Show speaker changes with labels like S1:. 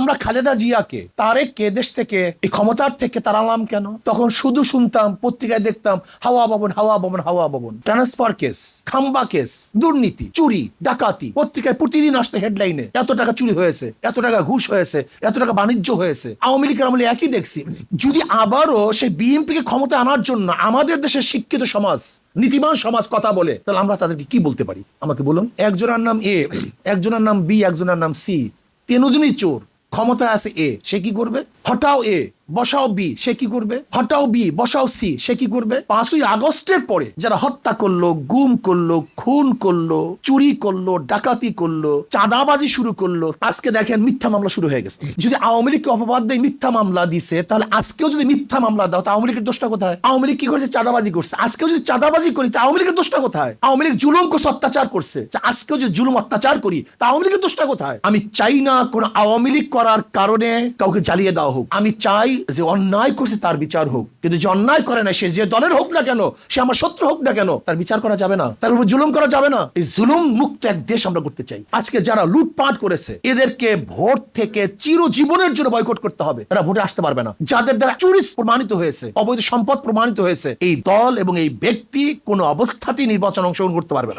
S1: আমরা খালেদা জিয়াকে তারেককে দেশ থেকে, এই ক্ষমতার থেকে তাড়ালাম কেন? তখন শুধু শুনতাম, পত্রিকায় দেখতাম, হাওয়া ভবন হাওয়া ভবন হাওয়া ভবন ট্রান্সফার কেস খাম্বা কেস দুর্নীতি, চুরি, ডাকাতি। পত্রিকায় প্রতিদিন আসতে হেডলাইনে এত টাকা চুরি হয়েছে, এত টাকা ঘুষ হয়েছে, এত টাকা বাণিজ্য হয়েছে। আওয়ামী লীগের আমলে একই দেখছি। যদি আবারও সেই বিএনপিকে ক্ষমতা আনার জন্য আমাদের দেশের শিক্ষিত সমাজ নীতিমান সমাজ কথা বলে, তাহলে আমরা তাদেরকে কি বলতে পারি? আমাকে বলুন। একজনের নাম এ, একজনের নাম বি, একজনের নাম সি। তিনজনই চোর ক্ষমতায় আছে এ সে কি করবে? হটাও এ, বসাও বি, সে কি করবে? হটাও বি, বসাও সি, সে কি করবে? পাঁচই আগস্টের পরে যারা হত্যা করল, গুম করল, খুন করল, চুরি করল, ডাকাতি করল, চাঁদাবাজি শুরু করল, আজকে দেখেন মিথ্যা মামলা শুরু হয়ে গেছে। যদি আওয়ামী লীগকে অপবাদ দিয়ে, মিথ্যা মামলা দিছে, তাহলে আজকেও যদি মিথ্যা মামলা দাও, তা আওয়ামী লীগের দোষটা কোথায়? আওয়ামী লীগ কি করছে? চাঁদাবাজি করছে। আজকেও যদি চাঁদাবাজি করি, তা আওয়ামী লীগের দোষটা কোথায়? আওয়ামী লীগ জুলুম করছে, অত্যাচার করছে। আজকেও যদি জুলুম, অত্যাচার করি, তা আওয়ামী লীগের দোষটা কোথায়? আমি চাই না কোন আওয়ামী লীগ করার কারণে কাউকে জ্বালিয়ে দেওয়া হোক, আমি চাই যে অন্যায় করছে তার বিচার হোক। কিন্তু যে অন্যায় করে না, সে যে দলের হোক না কেন, সে আমার শত্রু হোক না কেন, তার বিচার করা যাবে না। তার উপর জুলুম করা যাবে না। এই জুলুম মুক্ত এক দেশ আমরা করতে চাই। আজকে যারা লুটপাট করেছে, এদেরকে ভোট থেকে চিরজীবনের জন্য বয়কট করতে হবে। তারা ভোটে আসতে পারবে না। যাদের দ্বারা চুরি প্রমাণিত হয়েছে, অবৈধ সম্পদ প্রমাণিত হয়েছে, এই দল এবং এই ব্যক্তি কোনো অবস্থাতেই নির্বাচন অংশগ্রহণ করতে পারবে না।